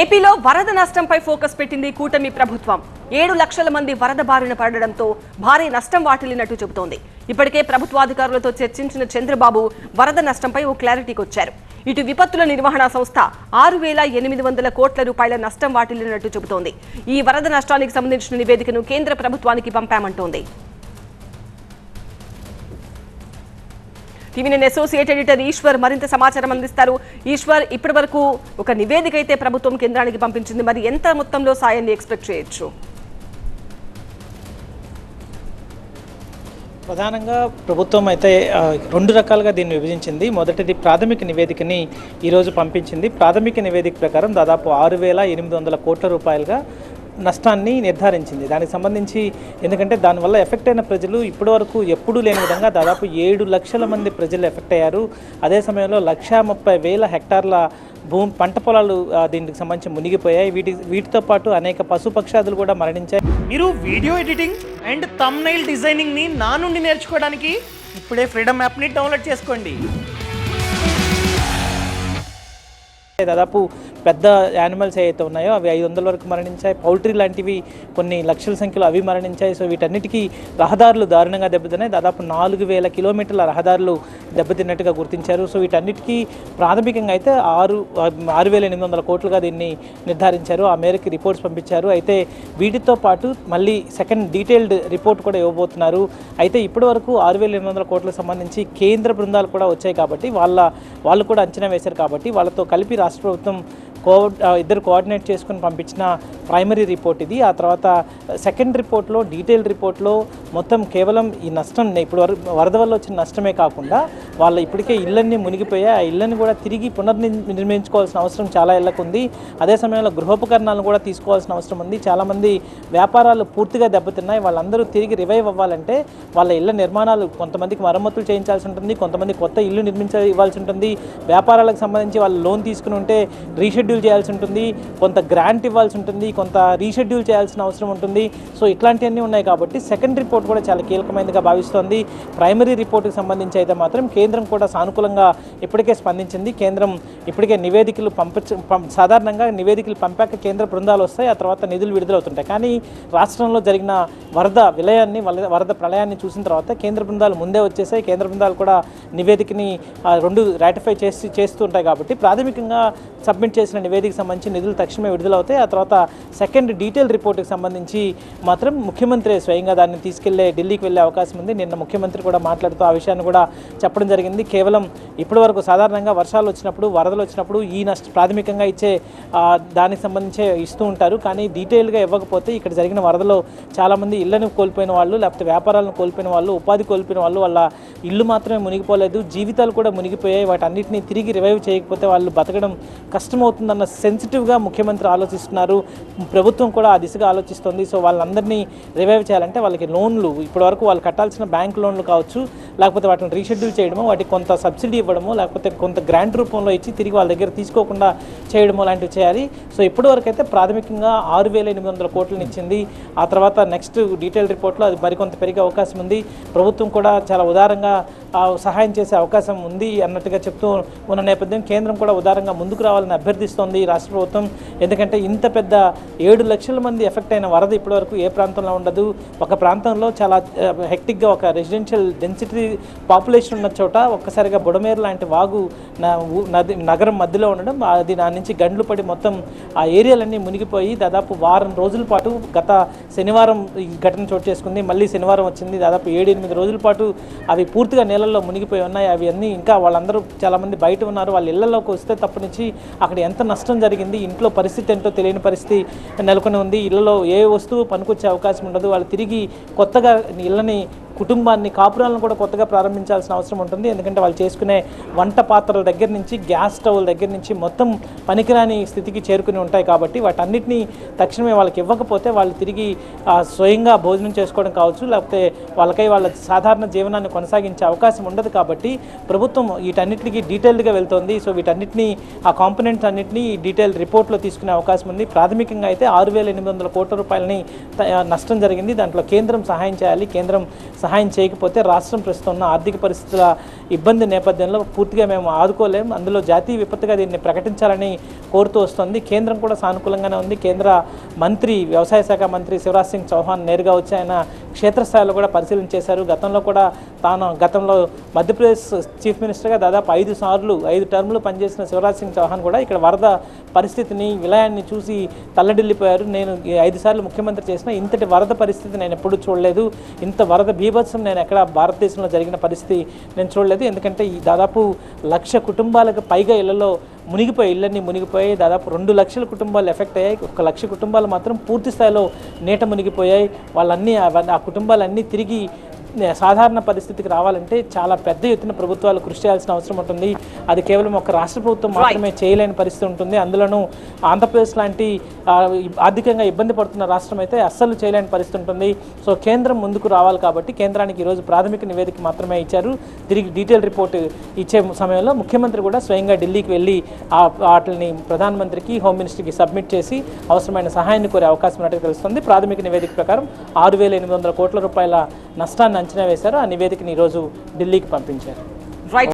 ఏపీలో వరద నష్టంపై ఫోకస్ పెట్టింది కూటమి ప్రభుత్వం. ఏడు లక్షల మంది వరద బారిన పడడంతో భారీ నష్టం వాటిల్లినట్టు చెబుతోంది. ఇప్పటికే ప్రభుత్వాధికారులతో చర్చించిన చంద్రబాబు వరద నష్టంపై ఓ క్లారిటీకి వచ్చారు ఇటు విపత్తుల నిర్వహణ సంస్థ ఆరు వేల ఎనిమిది వందల కోట్ల రూపాయల నష్టం వాటిల్లినట్టు చెబుతోంది. ఈ వరద నష్టానికి సంబంధించిన నివేదికను కేంద్ర ప్రభుత్వానికి పంపామంటోంది. టీవీ నేను అసోసియేట్ ఎడిటర్ ఈశ్వర్ మరింత సమాచారం అందిస్తారు. ఈశ్వర్ ఇప్పటి వరకు ఒక నివేదిక అయితే ప్రభుత్వం కేంద్రానికి పంపించింది. మరి ఎంత మొత్తంలో సాయాన్ని ఎక్స్పెక్ట్ చేయొచ్చు? ప్రధానంగా ప్రభుత్వం అయితే రెండు రకాలుగా దీన్ని విభజించింది. మొదటిది ప్రాథమిక నివేదికని ఈరోజు పంపించింది. ప్రాథమిక నివేదిక ప్రకారం దాదాపు ఆరు వేల ఎనిమిది వందల కోట్ల రూపాయలుగా నష్టాన్ని నిర్ధారించింది. దానికి సంబంధించి ఎందుకంటే దానివల్ల ఎఫెక్ట్ అయిన ప్రజలు ఇప్పటివరకు ఎప్పుడూ లేని విధంగా దాదాపు ఏడు లక్షల మంది ప్రజలు ఎఫెక్ట్ అయ్యారు. అదే సమయంలో లక్షా ముప్పై వేల హెక్టార్ల భూమి పంట పొలాలు దీనికి సంబంధించి మునిగిపోయాయి. వీటి వీటితో పాటు అనేక పశుపక్షాదులు కూడా మరణించాయి. మీరు వీడియో ఎడిటింగ్ అండ్ తమ్నైల్ డిజైనింగ్ని నా నుండి నేర్చుకోవడానికి ఇప్పుడే ఫ్రీడమ్ యాప్ని డౌన్లోడ్ చేసుకోండి. దాదాపు పెద్ద యానిమల్స్ ఏవైతే ఉన్నాయో అవి ఐదు వందల వరకు మరణించాయి. పౌల్ట్రీ లాంటివి కొన్ని లక్షల సంఖ్యలో అవి మరణించాయి. సో వీటన్నిటికీ రహదారులు దారుణంగా దెబ్బతిన్నాయి. దాదాపు నాలుగు వేల కిలోమీటర్ల రహదారులు దెబ్బతిన్నట్టుగా గుర్తించారు. సో వీటన్నిటికీ ప్రాథమికంగా అయితే ఆరు ఆరు వేల ఎనిమిది వందల కోట్లుగా దీన్ని నిర్ధారించారు. ఆ మేరకు రిపోర్ట్స్ పంపించారు. అయితే వీటితో పాటు మళ్ళీ సెకండ్ డీటెయిల్డ్ రిపోర్ట్ కూడా ఇవ్వబోతున్నారు. అయితే ఇప్పటి వరకు ఆరు వేల ఎనిమిది వందల కోట్లకు సంబంధించి కేంద్ర బృందాలు కూడా వచ్చాయి కాబట్టి వాళ్ళ వాళ్ళు కూడా అంచనా వేశారు కాబట్టి వాళ్ళతో కలిపి రాష్ట్ర ప్రభుత్వం కో ఇద్దరు కోఆర్డినేట్ చేసుకుని పంపించిన ప్రైమరీ రిపోర్ట్ ఇది. ఆ తర్వాత సెకండ్ రిపోర్ట్లో డీటెయిల్ రిపోర్ట్లో మొత్తం కేవలం ఈ నష్టం ఇప్పుడు వరద వల్ల వచ్చిన నష్టమే కాకుండా వాళ్ళ ఇప్పటికే ఇళ్ళన్నీ మునిగిపోయాయి. ఆ ఇళ్ళని కూడా తిరిగి పునర్నిర్మించుకోవాల్సిన అవసరం చాలా ఇళ్ళకు ఉంది. అదే సమయంలో గృహోపకరణాలను కూడా తీసుకోవాల్సిన అవసరం ఉంది. చాలామంది వ్యాపారాలు పూర్తిగా దెబ్బతిన్నాయి. వాళ్ళందరూ తిరిగి రివైవ్ అవ్వాలంటే వాళ్ళ ఇళ్ళ నిర్మాణాలు కొంతమందికి మరమ్మతులు చేయించాల్సి ఉంటుంది. కొంతమంది కొత్త ఇల్లు నిర్మించ ఇవ్వాల్సి ఉంటుంది. వ్యాపారాలకు సంబంధించి వాళ్ళు లోన్ తీసుకుని ఉంటే రీషెడ్యూల్ చేయాల్సి ఉంటుంది కొంత గ్రాంట్ ఇవ్వాల్సి ఉంటుంది కొంత రీషెడ్యూల్ చేయాల్సిన అవసరం ఉంటుంది. సో ఇట్లాంటివన్నీ ఉన్నాయి కాబట్టి సెకండ్ రిపోర్ట్ కూడా చాలా కీలకమైనదిగా భావిస్తోంది. ప్రైమరీ రిపోర్ట్కి సంబంధించి అయితే మాత్రం కేంద్రం కూడా సానుకూలంగా ఇప్పటికే స్పందించింది. కేంద్రం ఇప్పటికే నివేదికలు పంపించ సాధారణంగా నివేదికలు పంపాక కేంద్ర బృందాలు వస్తాయి ఆ తర్వాత నిధులు విడుదలవుతుంటాయి. కానీ రాష్ట్రంలో జరిగిన వరద విలయాన్ని వల- వరద ప్రళయాన్ని చూసిన తర్వాత కేంద్ర బృందాలు ముందే వచ్చేసాయి. కేంద్ర బృందాలు కూడా నివేదికని రెండు రాటిఫై చేసి చేస్తూ ఉంటాయి కాబట్టి ప్రాథమికంగా సబ్మిట్ చేసిన నివేదికకు సంబంధించి నిధులు తక్షణమే విడుదలవుతాయి. ఆ తర్వాత సెకండ్ డీటెయిల్ రిపోర్ట్కి సంబంధించి మాత్రం ముఖ్యమంత్రి స్వయంగా దాన్ని తీసుకెళ్ళే ఢిల్లీకి వెళ్ళే అవకాశం ఉంది. నిన్న ముఖ్యమంత్రి కూడా మాట్లాడుతూ ఆ విషయాన్ని కూడా చెప్పడం జరిగింది. కేవలం ఇప్పటివరకు సాధారణంగా వర్షాలు వచ్చినప్పుడు వరదలు వచ్చినప్పుడు ఈ నష్ట ప్రాథమికంగా ఇచ్చే దానికి సంబంధించే ఇస్తూ ఉంటారు. కానీ డీటెయిల్గా ఇవ్వకపోతే ఇక్కడ జరిగిన వరదలో చాలామంది ఇళ్ళను కోల్పోయిన వాళ్ళు లేకపోతే వ్యాపారాలను కోల్పోయిన వాళ్ళు ఉపాధి కోల్పోయిన వాళ్ళు వాళ్ళ ఇల్లు మాత్రమే మునిగిపోలేదు. జీవితాలు కూడా మునిగిపోయాయి. వాటన్నిటిని తిరిగి రివైవ్ చేయకపోతే వాళ్ళు బతకడం కష్టమవుతుందన్న సెన్సిటివ్గా ముఖ్యమంత్రి ఆలోచిస్తున్నారు. ప్రభుత్వం కూడా ఆ దిశగా ఆలోచిస్తుంది. సో వాళ్ళందరినీ రివైవ్ చేయాలంటే వాళ్ళకి లోన్లు ఇప్పటివరకు వాళ్ళు కట్టాల్సిన బ్యాంక్ లోన్లు కావచ్చు లేకపోతే వాటిని రీషెడ్యూల్ చేయడమో వాటికి కొంత సబ్సిడీ ఇవ్వడమో లేకపోతే కొంత గ్రాంట్ రూపంలో ఇచ్చి తిరిగి వాళ్ళ దగ్గర తీసుకోకుండా చేయడము లాంటివి చేయాలి. సో ఇప్పటివరకు అయితే ప్రాథమికంగా ఆరు వేల ఎనిమిది వందల కోట్లను ఇచ్చింది. ఆ తర్వాత నెక్స్ట్ డీటెయిల్ రిపోర్ట్లో అది మరికొంత పెరిగే అవకాశం ఉంది. ప్రభుత్వం కూడా చాలా ఉదారంగా సహాయం చేసే అవకాశం ఉంది అన్నట్టుగా చెప్తూ ఉన్న నేపథ్యం. కేంద్రం కూడా ఉదారంగా ముందుకు రావాలని అభ్యర్థిస్తోంది రాష్ట్ర ప్రభుత్వం. ఎందుకంటే ఇంత పెద్ద ఏడు లక్షల మంది ఎఫెక్ట్ అయిన వరద ఇప్పటివరకు ఏ ప్రాంతంలో ఉండదు. ఒక ప్రాంతంలో చాలా హెక్టిక్గా ఒక రెసిడెన్షియల్ డెన్సిటీ పాపులేషన్ ఉన్న చోట ఒక్కసారిగా బుడమేరు లాంటి వాగు నది నగరం మధ్యలో ఉండడం అది దాని నుంచి గండ్లు పడి మొత్తం ఆ ఏరియాలన్నీ మునిగిపోయి దాదాపు వారం రోజుల పాటు గత శనివారం ఈ ఘటన చోటు చేసుకుంది. మళ్ళీ శనివారం వచ్చింది. దాదాపు ఏడు ఎనిమిది రోజుల పాటు అవి పూర్తిగా నీళ్ళల్లో మునిగిపోయి ఉన్నాయి. అవి అన్నీ ఇంకా వాళ్ళందరూ చాలామంది బయట ఉన్నారు. వాళ్ళ ఇళ్ళలోకి వస్తే తప్పనిచ్చి అక్కడ ఎంత నష్టం జరిగింది ఇంట్లో పరిస్థితి ఏంటో తెలియని పరిస్థితి నెలకొని ఉంది. ఇళ్ళలో ఏ వస్తువు పనికొచ్చే అవకాశం ఉండదు. వాళ్ళు తిరిగి కొత్తగా ఇళ్ళని కుటుంబాన్ని కాపురాలను కూడా కొత్తగా ప్రారంభించాల్సిన అవసరం ఉంటుంది. ఎందుకంటే వాళ్ళు చేసుకునే వంట పాత్రల దగ్గర నుంచి గ్యాస్ స్టవ్ల దగ్గర నుంచి మొత్తం పనికిరాని స్థితికి చేరుకుని ఉంటాయి కాబట్టి వాటన్నిటిని తక్షణమే వాళ్ళకి ఇవ్వకపోతే వాళ్ళు తిరిగి స్వయంగా భోజనం చేసుకోవడం కావచ్చు లేకపోతే వాళ్ళకై వాళ్ళ సాధారణ జీవనాన్ని కొనసాగించే అవకాశం ఉండదు కాబట్టి ప్రభుత్వం వీటన్నిటికి డీటెయిల్డ్గా వెళ్తోంది. సో వీటన్నిటిని ఆ కాంపనెంట్స్ అన్నింటినీ ఈ డీటెయిల్ రిపోర్ట్లో తీసుకునే అవకాశం ఉంది. ప్రాథమికంగా అయితే ఆరు వేల ఎనిమిది వందల కోట్ల రూపాయలని నష్టం జరిగింది. దాంట్లో కేంద్రం సహాయం చేయాలి. కేంద్రం సహాయం చేయకపోతే రాష్ట్రం ప్రస్తుతం ఉన్న ఆర్థిక పరిస్థితుల ఇబ్బంది నేపథ్యంలో పూర్తిగా మేము ఆదుకోలేం. అందులో జాతీయ విపత్తుగా దీన్ని ప్రకటించాలని కోరుతూ వస్తుంది. కేంద్రం కూడా సానుకూలంగానే ఉంది. కేంద్ర మంత్రి వ్యవసాయ శాఖ మంత్రి శివరాజ్ సింగ్ చౌహాన్ నేరుగా వచ్చి ఆయన క్షేత్రస్థాయిలో కూడా పరిశీలన చేశారు. గతంలో కూడా తాను గతంలో మధ్యప్రదేశ్ చీఫ్ మినిస్టర్గా దాదాపు ఐదు సార్లు ఐదు టర్ములు పనిచేసిన శివరాజ్ సింగ్ చౌహాన్ కూడా ఇక్కడ వరద పరిస్థితిని విలయాన్ని చూసి తల్లడిల్లిపోయారు. నేను ఐదు సార్లు ముఖ్యమంత్రి చేసిన ఇంతటి వరద పరిస్థితి నేను ఎప్పుడూ చూడలేదు. ఇంత వరద బీభత్సం నేను ఎక్కడ భారతదేశంలో జరిగిన పరిస్థితి నేను చూడలేదు. ఎందుకంటే ఈ దాదాపు లక్ష కుటుంబాలకు పైగా ఇళ్ళలో మునిగిపోయి ఇళ్ళన్నీ మునిగిపోయి దాదాపు రెండు లక్షల కుటుంబాలు ఎఫెక్ట్ అయ్యాయి. ఒక లక్ష కుటుంబాలు మాత్రం పూర్తి స్థాయిలో నీట మునిగిపోయాయి. వాళ్ళన్నీ ఆ కుటుంబాలన్నీ తిరిగి సాధారణ పరిస్థితికి రావాలంటే చాలా పెద్ద ఎత్తున ప్రభుత్వాలు కృషి చేయాల్సిన అవసరం ఉంటుంది. అది కేవలం ఒక రాష్ట్ర ప్రభుత్వం మాత్రమే చేయలేని పరిస్థితి ఉంటుంది. అందులోనూ ఆంధ్రప్రదేశ్ లాంటి ఆర్థికంగా ఇబ్బంది పడుతున్న రాష్ట్రం అయితే అస్సలు చేయలేని పరిస్థితి ఉంటుంది. సో కేంద్రం ముందుకు రావాలి కాబట్టి కేంద్రానికి ఈరోజు ప్రాథమిక నివేదిక మాత్రమే ఇచ్చారు. తిరిగి డీటెయిల్ రిపోర్ట్ ఇచ్చే సమయంలో ముఖ్యమంత్రి కూడా స్వయంగా ఢిల్లీకి వెళ్ళి ఆ వాటిని ప్రధానమంత్రికి హోమ్ మినిస్టర్కి సబ్మిట్ చేసి అవసరమైన సహాయాన్ని కోరే అవకాశం ఉన్నట్టు తెలుస్తుంది. ప్రాథమిక నివేదిక ప్రకారం ఆరు వేల ఎనిమిది వందల కోట్ల రూపాయల నష్టాన్ని అంచనా వేశారు ఆ నివేదికని ఈరోజు ఢిల్లీకి పంపించారు. రైట్